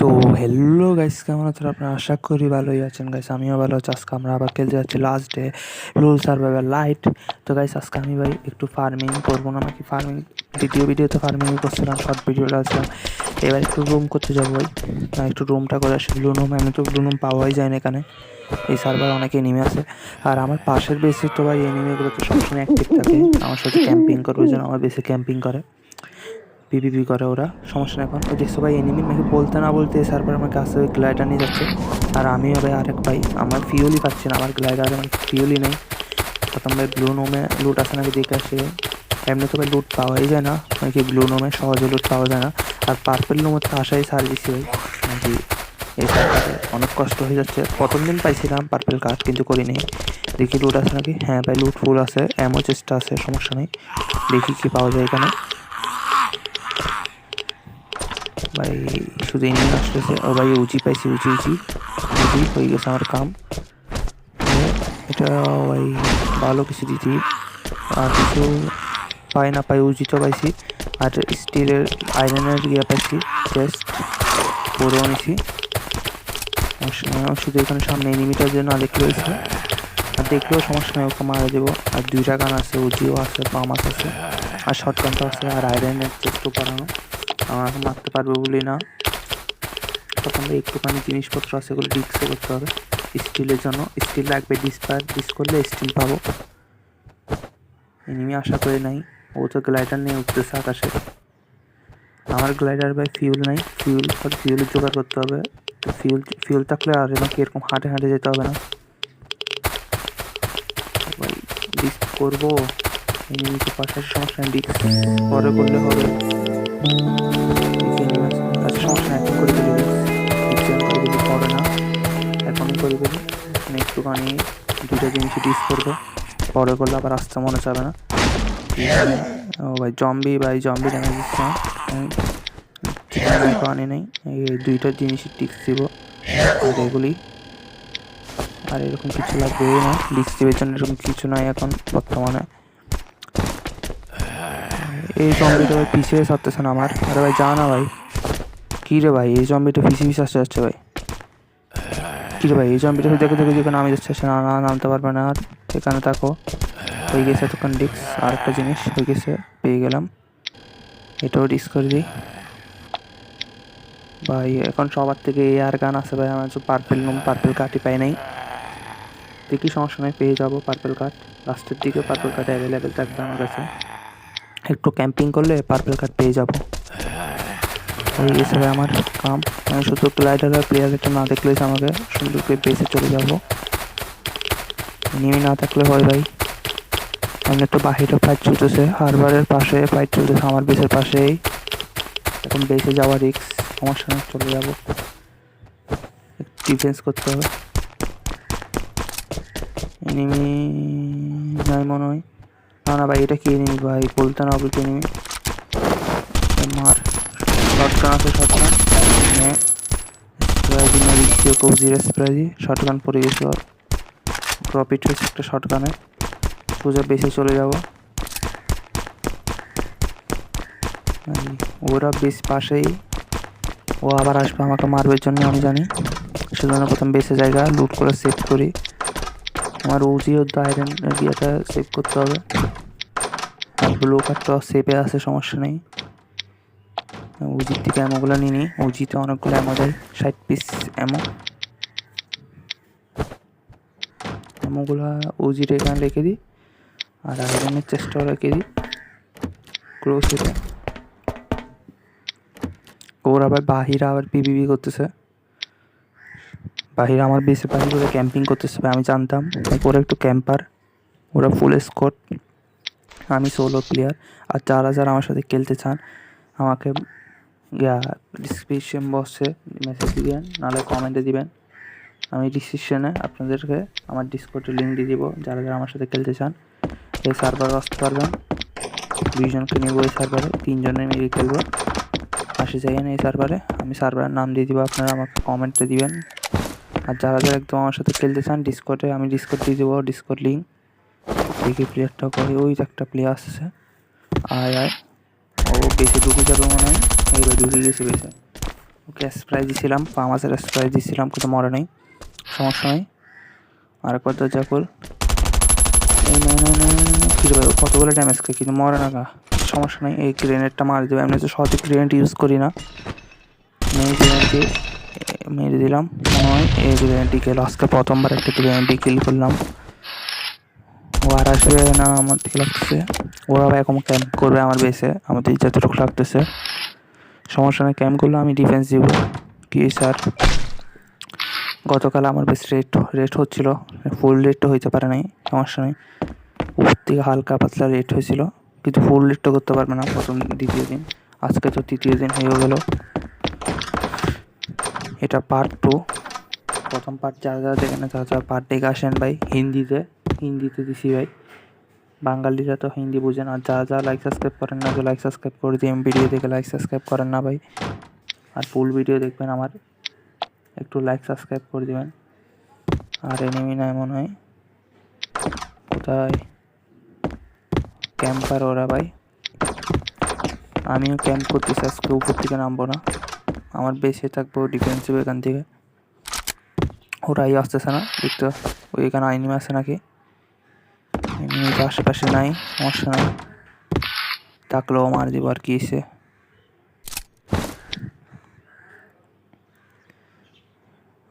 তো hello guys কেমন আছেন? আপনারা আশা করি ভালোই আছেন গাইস আমিও ভালো আছি। আজকে আমরা আবার খেলতে যাচ্ছি last day rule survivor light তো গাইস আজকে আমি ভাই একটু ফার্মিং করব না, নাকি ফার্মিং দ্বিতীয় ভিডিওতে ফার্মিং করছিলাম শর্ট ভিডিওটা আসলাম। এবার একটু রুম করতে যাব ভাই। না, একটু রুমটা করে আসি। ব্লু রুম তো ব্লু পাওয়াই যায় না এখানে। এই সার্ভার অনেকে এনিমি আছে। আর আমার পাশের বেসে তো ভাই এনিমিগুলো তো সবসময় অ্যাক্টিভ থাকে। আমার সাথে ক্যাম্পিং করে ওই জন্য আমার বেসে ক্যাম্পিং করে। পিপিপি করে ওরা, সমস্যা নেই এখন। ওই দেখছ ভাই এনিমি নাকি বলতে না বলতে সার্ভার আমার কাছে ওই গ্লাইডার নিয়ে যাচ্ছে। আর আমিও ভাই আরেক ভাই, আমার ফিউলই পাচ্ছি না, আমার গ্লাইডার আমার ফিউলই নেই। প্রথম ভাই ব্লু নোমে লুট আছে নাকি দেখে আসে। এমনি তো ভাই লুট পাওয়াই যায় না, নাকি ব্লু নোমে সহজে লুট পাওয়া যায় না। আর পার্পেল নোমের তো আসাই সার্ভিসই ভাই, নাকি এই সার্ভারে অনেক কষ্ট হয়ে যাচ্ছে। প্রথম দিন পাইছিলাম পার্পেল কার্ড কিন্তু করিনি। দেখি লুট আছে নাকি? হ্যাঁ ভাই লুট ফুল আছে এমও চেষ্টা আছে, সমস্যা নেই। দেখি কি পাওয়া যায় এখানে। ভাই, শুধু ইঞ্জিন আসতেছে। ও ভাই, উঁচি পাইছি, উঁচি উঁচি। উঁচি, হয়ে গেছে আমার কাম। এটা ভাই, ভালো কিছু দিতি। আর কিছু পাই না পাই, উঁচি তো পাইছি। আর স্টিলের আয়রনের ইয়ে পাইছি টেস্ট পরেও নিছি শুধু এখানে সামনে এনিমিটার জন্য আরেক রয়েছে আর দেখলেও সমস্যা নেই, ওকে মারা দেবো। আর দুইটা গান আছে উজিও আছে পামাস আছে, আর শর্ট গানটা আছে, আর আয়রনের চেষ্টা বাড়ানো আমার এখন মারতে পারবে বলি না। তখন একটুখানি জিনিসপত্র আছে এগুলো ডিস্কে করতে হবে। স্টিলের জন্য। স্টিল লাগবে ডিসপার ডিস করলে স্টিল পাবো। এনিমি আশা করে নাই। ও তো গ্লাইডার নিয়ে উঠতেছে আকাশে। আমার গ্লাইডার বাই ফিউল নাই। ফিউল ফিউল জোগাড় করতে হবে। ফিউল ফিউল থাকলে আর আমাকে এরকম হাঁটে হাঁটে যেতে হবে না। ভাই ডিস করব। এনিমিকে পাশাপাশি সমস্যা ডিস্ক পরে করলে হবে। এখন করে মানে একটুখানি দুটো জিনিস ডিস করব? পরে করলে আবার আসতে মনে চাবে না ও ভাই জম্বি ভাই জম্বি দেখা। দিচ্ছে না আনি নেই এই দুইটা জিনিসই টিক্স দিব আর এগুলি আর এরকম কিছু লাগবে না ডিক্স দিবের জন্য এরকম কিছু নাই এখন বর্তমানে এই জম্বিটা ভাই পিছিয়ে ছাড়তেছে না আমার। আরে ভাই, যা না ভাই। কী রে ভাই, এই জম্বিটা পিছিয়ে পিছিয়ে আসতে যাচ্ছে ভাই। কী রে ভাই, এই জম্বিটা দেখে দেখে যেখানে আমি যাচ্ছে না না নামতে পারবে না আর। এখানে থাকো। হয়ে গেছে তখন ডিক্স আর একটা জিনিস হয়ে গেছে, পেয়ে গেলাম। এটাও ডিক্স করে দিই। ভাই, এখন সবার থেকে এ আর গান আছে ভাই, আমার পার্পেল নুম পার্পেল কার্ডই পাই নাই। দেখি সমস্যা নেই, পেয়ে যাব পার্পেল কার্ড লাস্টের দিকে পার্পেল কার্ড অ্যাভেলেবেল থাকবে আমার কাছে। একটু ক্যাম্পিং করলে পার্পেল কার্ড পেয়ে যাব। ভাই আমার কাম। আমি শুধু গ্লাইডার আর প্লেয়ার একটা না দেখলে আমাকে সুন্দর করে বেসে চলে যাব। নেমে না থাকলে হয় ভাই। আমি তো বাহিরে ফাইট চলতেছে। হারবারের পাশে ফাইট চলতেছে, আমার বেসের পাশেই। এখন বেসে যাওয়া রিক্স সমস্যা নেই চলে যাব। ডিফেন্স করতে হবে। এনিমি নাই মনে হয়। না না, ভাই, এটা কি এনিমি ভাই? বলতে না বলতে এনিমি মার শর্টগান আছে শর্টগান স্প্রাইজি না দ্বিতীয় কবজির স্প্রাইজি শর্টগান পড়ে গেছে ওর। প্রফিট হয়েছে একটা শর্টগানে সোজা বেসে চলে যাব। ওরা বেশ পাশেই। ও আবার আসবে, আমাকে মারবের জন্য, আমি জানি। সেজন্য প্রথম বেসে জায়গা লুট করে সেভ করি। আমার উজি ও আয়রন ইয়েটা সেভ করতে হবে। ব্লু কার্ডটা সেভে আছে, সমস্যা নেই। উজির থেকে অ্যামোগুলো নিয়ে নিই উজিতে অনেকগুলো অ্যামো দেয়, ষাট পিস অ্যামো অ্যামোগুলো উজির এখানে রেখে দিই, আর আয়রনের চেষ্টাও রেখে দিই। ক্লোজ ওরা আবার বাহিরা আবার পিবিবি করতেছে। বাহিরে আমার বেশি বাহির করে ক্যাম্পিং করতেছে আমি জানতাম। ওরা একটু ক্যাম্পার ওরা ফুল স্কোট আমি সোলো প্লেয়ার আর যারা যারা আমার সাথে খেলতে চান, আমাকে, ইয়া ডিসক্রিপশন বক্সে মেসেজ দিবেন, নাহলে কমেন্টে দিবেন। আমি ডিসক্রিপশনে আপনাদেরকে আমার ডিসকোডের লিঙ্ক দিয়ে দিব, যারা যারা আমার সাথে খেলতে চান। এই সার্ভারে আসতে পারবেন। দুইজনকে নেব এই সার্ভারে তিনজনে মিলে খেলব। আসে যাইয়েন এই সার্ভারে আমি সার্ভারের নাম দিয়ে দিব, আপনারা আমাকে কমেন্টে দিবেন। আর যারা যারা একদম আমার সাথে খেলতে চান ডিসকোডে আমি ডিসকোড দিয়ে দেবো ডিসকোড লিঙ্ক দেখি প্লেয়ারটা করে। ওই একটা প্লেয়ার আসছে। আয় আয়। ও বেশি ঢুকে যাবে মনে হয়। এইবার ঢুকে গেছে বেশি ওকে স্প্রাই দিয়েছিলাম ফার্মাসের স্প্রাই দিয়েছিলাম কিন্তু মরে নেই। সমস্যা নেই। আরেকবার দরজা পাবো কতগুলো ড্যামেজ খাই কিন্তু মরে না গা। সমস্যা নেই। এই গ্রেনেডটা মার দেবে। আমি তো সহজে গ্রেনেড ইউজ করি না। মেয়ে গ্রেনেডটি মেরে দিলাম। হয় এই আজকে প্রথমবার একটা গ্রেনেডটি কিল করলাম। ও আর আসবে না আমার ঠিক লাগতেছে। ওরা এখন ক্যাম্প করবে আমার বেসে আমাদের যতটুকু লাগতেছে। সমস্যা নেই ক্যাম্প করলে আমি ডিফেন্স দিব। কি স্যার? গতকাল আমার বেশ রেট রেট হচ্ছিল। ফুল রেটটা হইতে পারে নাই, সমস্যা নেই। উপর থেকে হালকা পাতলা রেট হয়েছিল। কিন্তু ফুল রেটটা করতে পারবে না প্রথম দ্বিতীয় দিন। আজকে তো তৃতীয় দিন হয়ে গেল। এটা পার্ট টু প্রথম পার্ট যারা যারা দেখেন না তারা যারা পার্ট দেখে আসেন ভাই, হিন্দিতে হিন্দিতে দিছি ভাই। বাঙালিরা তো হিন্দি বুঝেন আর যারা যারা লাইক সাবস্ক্রাইব করেন না তো লাইক সাবস্ক্রাইব করে দিন ভিডিও দেখে লাইক সাবস্ক্রাইব করেন না ভাই। আর ফুল ভিডিও দেখবেন আমার। একটু লাইক সাবস্ক্রাইব করে দেবেন। আর এনিমি না এমন হয়। কোথায়? ক্যাম্পার ওরা ভাই। আমিও ক্যাম্প করতেছি, আজকে উপর থেকে নামবো না। আমার বেশি থাকব ডিফেন্সিভ এখান থেকে। ওরাই আসতেছে না, দেখতে ওই এখানে আইনিমি আছে নাকি? আশেপাশে নাই, সমস্যা নাই। থাকলেও মার দিব আর কি এসে।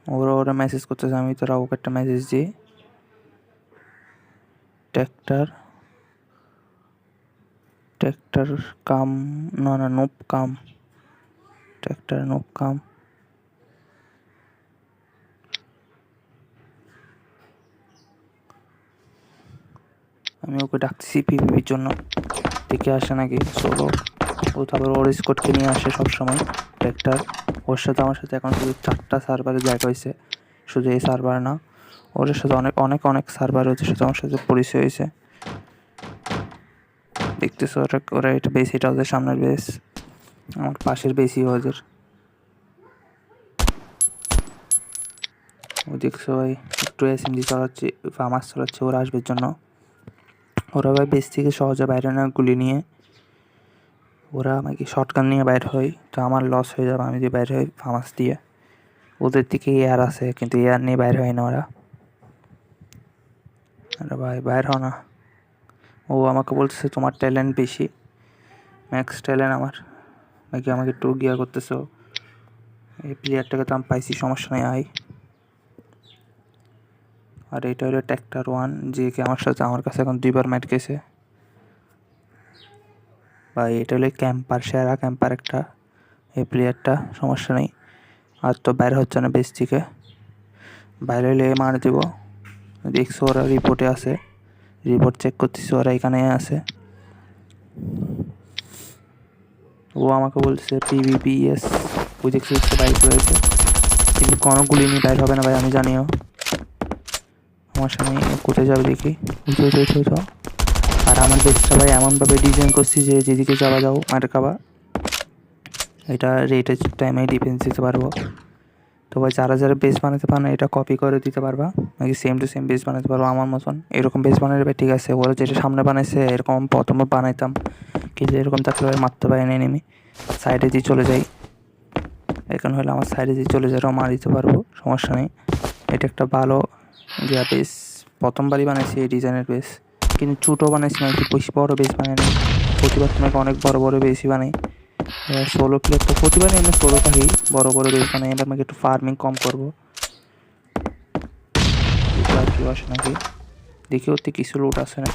ওরা ওরা মেসেজ করতেছে, আমি তোরা ওকে একটা মেসেজ দিই। ট্র্যাক্টর ট্র্যাক্টর কাম, না না নোপ কাম। নোপ কাম। আমি ওকে ডাকতেছি পিপিপির জন্য। দেখে আসে নাকি? সোলো ও তারপর ওর স্কোটকে নিয়ে আসে সবসময়। ট্র্যাক্টর। ওর সাথে আমার সাথে এখন শুধু চারটা সার্ভারে দেখা হয়েছে। শুধু এই সার্ভার না, ওর সাথে অনেক অনেক অনেক সার্ভার ওদের সাথে আমার সাথে পরিচয় হয়েছে। দেখতেছো ওরা ওরা এটা বেশ, এটা ওদের সামনের বেশ। আমার পাশের বেশি ওদের ও দেখছ ভাই একটু এসএমজি চালাচ্ছে ফার্মাস চালাচ্ছে, ওরা আসবে জন্য। ওরা ভাই বেশ থেকে সহজে বাইরে না, গুলি নিয়ে। ওরা আমাকে শর্টগান নিয়ে বাইর হয়, তো আমার লস হয়ে যাবে, আমি যদি বাইরে হই ফার্মাস দিয়ে। ওদের দিকে এয়ার আছে, কিন্তু এয়ার নিয়ে বাইরে হয় না ওরা। আরে ভাই, বাইর হও না। ও আমাকে বলছে তোমার ট্যালেন্ট বেশি ম্যাক্স ট্যালেন্ট আমার। নাকি আমাকে একটু গিয়া করতেছো? এই প্লেয়ারটাকে তো আমি পাইছি, সমস্যা নেই আই আর এটা হলো ট্র্যাক্টর ওয়ান যে কি আমার সাথে আমার কাছে এখন দুইবার ম্যাট গেছে। বা এটা হলো ক্যাম্পার সেরা ক্যাম্পার একটা। এই প্লেয়ারটা সমস্যা নেই। আর তো বাইরে হচ্ছে না বেশ থেকে। বাইরে হলে মার দিব। দেখছ ওরা রিপোর্টে আছে। রিপোর্ট চেক করতেছি, ওরা এখানে আছে। ও আমাকে বলছে ওই দেখছি হচ্ছে বাইক রয়েছে। কিন্তু কোনো গুলি নিয়ে বাইর হবে না ভাই, আমি জানিও। আমার সামনে কোথায় যাবে দেখি। উঠো উঠো উঠো উঠো আর আমার বেসটা ভাই, এমনভাবে ডিজাইন করছি যে যেদিকে যাওয়া যাও মার খাবা। এটা রেটের টাইমে ডিফেন্স দিতে পারব। তো ভাই, যারা যারা বেস বানাতে পারে না, এটা কপি করে দিতে পারবা। নাকি সেম টু সেম বেস বানাতে পারব আমার মতন? এরকম বেস বানালে ঠিক আছে। ওরা যেটা সামনে বানাইছে, এরকম প্রথমে বানাইতাম। কিন্তু এরকম থাকলে ভাই মারতে পারি না নেমে সাইডে দিয়ে চলে যাই। এখন হলে আমার সাইডে দিয়ে চলে যাওয়ার মার দিতে পারব, সমস্যা নেই। এটা একটা ভালো ইয়া বেস প্রথমবারই বানাইছি এই ডিজাইনের বেস কিন্তু ছোটো বানাইছি না, একটু বেশি বড়ো বেস বানাই না প্রতিবার তোমাকে অনেক বড় বড় বেশি বানাই। এবার ষোলো প্লেয়ার তো প্রতিবারই আমরা ষোলো থাকি, বড় বড় বেস বানাই, এবার আমাকে একটু ফার্মিং কম করব। আর কি আসে নাকি? দেখি থেকে কিছু লুট আসে না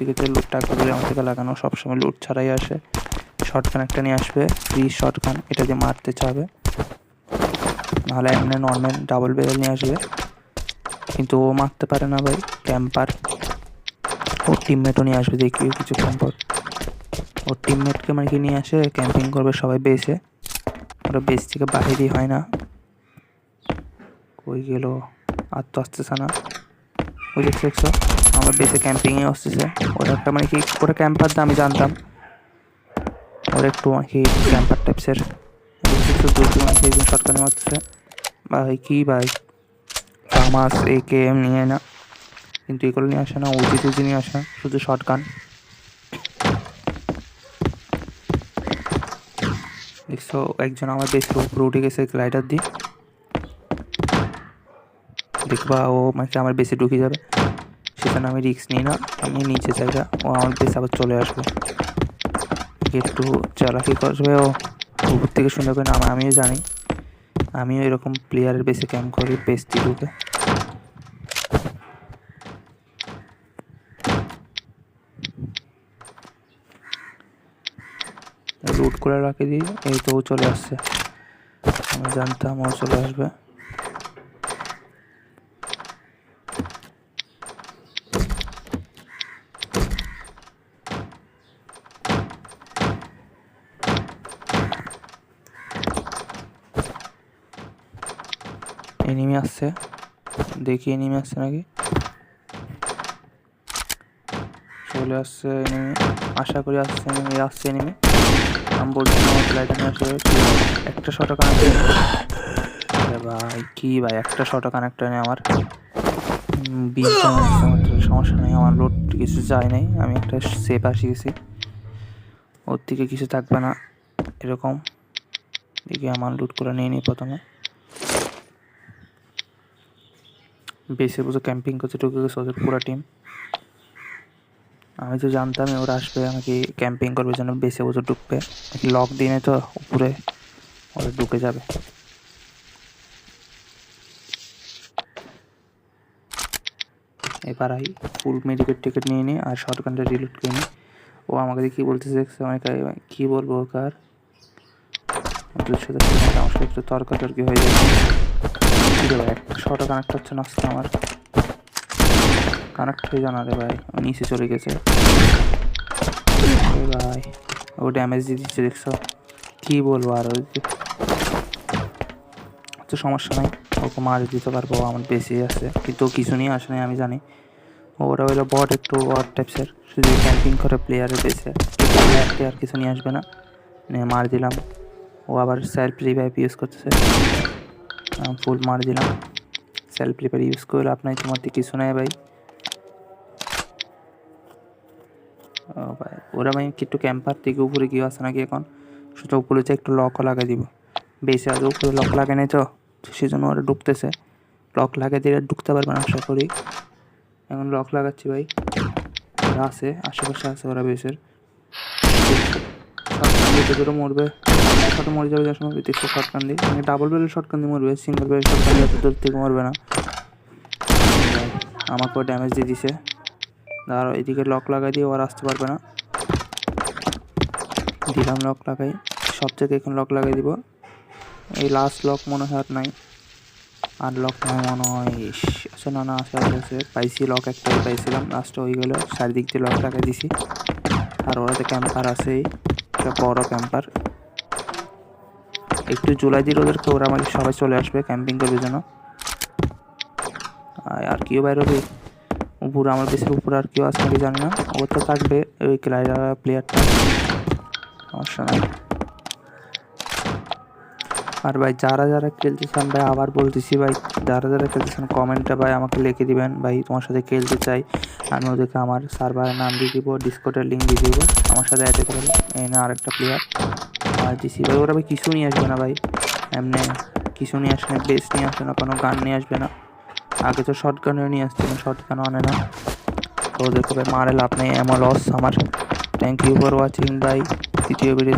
থেকে লুট টাকা করে আমার থেকে লাগানো, সবসময় লুট ছাড়াই আসে। শর্টগান একটা নিয়ে আসবে ফ্রি শর্টগান এটা দিয়ে মারতে চাবে। নাহলে এখানে নর্মাল ডাবল বেল নিয়ে আসবে। কিন্তু ও মারতে পারে না ভাই ক্যাম্পার ওর টিমমেটও নিয়ে আসবে, দেখি কিছুক্ষণ পর ওর টিমমেটকে মানে কি নিয়ে আসে? ক্যাম্পিং করবে সবাই বেসে ওরা বেস থেকে বাহিরই হয় না। কই গেল? আর তো আসতেছে না ওই দেখছ দেখছ, আমার বেসে ক্যাম্পিংয়ে আসতেছে। ওরা একটা মানে কি ওরা ক্যাম্পার আমি জানতাম। ওরা একটু মানে কি ক্যাম্পার টাইপসের একটু দূর দূর শর্টকানে মারতেছে। ভাই, কি ভাই? ফার্মাস এ কে এম নিয়ে না। কিন্তু এগুলো নিয়ে আসে না ওজি টুজি নিয়ে আসে না, শুধু শর্ট গান দেখছ, একজন আমার বেসের উপরে উঠে গেছে গ্লাইডার দিয়ে। দেখবা ও মানে আমার বেসে ঢুকে যাবে। সেখানে আমি রিস্ক নিই না, আমি নিচে জায়গা, ও আমার বেসে আবার চলে আসবে। একটু চালাকি করবে ও, উপর থেকে শুনে পাবে না আমি- আমিও জানি। আমিও এরকম প্লেয়ারের বেশি ক্যাম্প করি বেস দিয়ে ঢুকে। রুট করে রাখি দিই এই তো চলে আসছে। আমি জানতাম ও চলে আসবে এনিমি আসছে। দেখি এনিমি আসছে নাকি? চলে আসছে এনিমি আশা করি আসছে এনিমি আসছে এনিমি আমি বলছি আমার ফ্লাইট নিয়ে আসবে একটা শট কানেক্ট ভাই, কি ভাই? একটা শট কানেক্ট নেই আমার। সমস্যা নেই আমার লোড কিছু যায় নাই। আমি একটা সেফ আসি গেছি। ওর থেকে কিছু থাকবে না, এরকম। দেখি আমার লুট করে নিয়ে নিই প্রথমে। বেসে বসে ক্যাম্পিং করছে ঢুকে গেছে ওদের পুরো টিম আমি তো জানতামই ওরা আসবে আমাকে ক্যাম্পিং করবে যেন বেসে বসে ঢুকবে লক দিনে তো উপরে ওরা ঢুকে যাবে। এবার আই ফুল মেডিকেল টিকিট নিয়ে নিই আর শর্ট গানটা রিলোড করে নিই ও আমাকে কী বলতেছে অনেক কী বলব ওকে আর? ওদের সাথে আমার একটু তর্কাতর্কি হয়ে যাবে রে ভাই একটা কানেক্ট হচ্ছে না আজকে আমার। কানেক্ট হয়ে জানা রে ভাই, ও নিচে চলে গেছে। ভাই, ও ড্যামেজ দিয়ে দিচ্ছে, দেখছ? কী বলব আর, ওই তো সমস্যা নাই, ওকে মারি দিতে পারব আমার বেশি আছে। কিন্তু কিছু নিয়ে আসে নাই, আমি জানি। ওরা হইল বট একটু বট টাইপসের শুধু ক্যাম্পিং করে প্লেয়ারের বেসে প্লেয়ার কিছু নিয়ে আসবে না। নিয়ে মার দিলাম। ও আবার সেলফ রিভাইভ ইউজ করতেছে। ফুল মার দিলাম। সেলফ রিভাইভ ইউজ করলে, আপনার তোমার কিছু নেই ভাই। ভাই, ওরা ভাই একটু ক্যাম্পার থেকে উপরে গিয়ে আসে নাকি এখন? সেটা উপরে একটু লকও লাগাই দিব। বেশি আগে উপরে লক লাগে নাই তো, সেজন্য ওরা ঢুকতেছে। লক লাগিয়ে দিলে ঢুকতে পারবে না, আশা করি। এখন লক লাগাচ্ছি ভাই। ওরা আছে, আশেপাশে আছে ওরা বেসের দিতে করে মরবে। শর্টে মরে যাবে, যার সময় দেখতে শর্টকান দিই। মানে ডাবল বেলের শর্টকান দিয়ে মরবে সিঙ্গেল বেলের শর্টকান দিয়ে দূর থেকে মরবে না। আমাকেও ড্যামেজ দিয়ে দিছে। আর এদিকে লক লাগাই দিয়ে ওরা আসতে পারবে না। দিলাম লক লাগাই। সব থেকে এখন লক লাগাই দিব। এই লাস্ট লক মনে হয় আর নাই। আর লক নাই মনে হয় আচ্ছা না না, আছে আছে পাইছি লক একটা পাইছিলাম। লাস্টে হয়ে গেল। চারিদিক দিয়ে লক লাগাই দিছি। আর ওরাতে ক্যাম্পার আছেই। একটা বড় ক্যাম্পার একটু জুলাই দিলে ওদেরকে ওরা আমাকে সবাই চলে আসবে ক্যাম্পিং করবে যেন। আর- কেউ বাইরে হবে? উপরে, আমার বেশির উপরে আর কেউ নাকি জানি না। ও তো থাকবে ওই প্লেয়ারটা সমস্যা নাই। আর ভাই, যারা যারা খেলতে চান ভাই, আবার বলতেছি ভাই, যারা যারা খেলতে চান কমেন্টে ভাই আমাকে লিখে দিবেন। ভাই, তোমার সাথে খেলতে চাই, আমি ওদেরকে আমার সার্ভারের নাম দিয়ে দিব ডিসকোডের লিঙ্ক দিয়ে দিব। আমার সাথে অ্যাড হতে পারবে এই না আরেকটা প্লেয়ার আর দিছি ভাই, ওরা ভাই কিছু নিয়ে আসবে না ভাই। এমনি কিছু নিয়ে আসবে না বেস নিয়ে আসবে না, কোনো গান নিয়ে আসবে না। আগে তো শর্ট গানও নিয়ে আসছে না শর্ট গানও আনে না। তো ওদেরকে ভাই মারে লাভ নেই, এমন লস আমার। থ্যাংক ইউ ফর ওয়াচিং ভাই দ্বিতীয় ভিডিও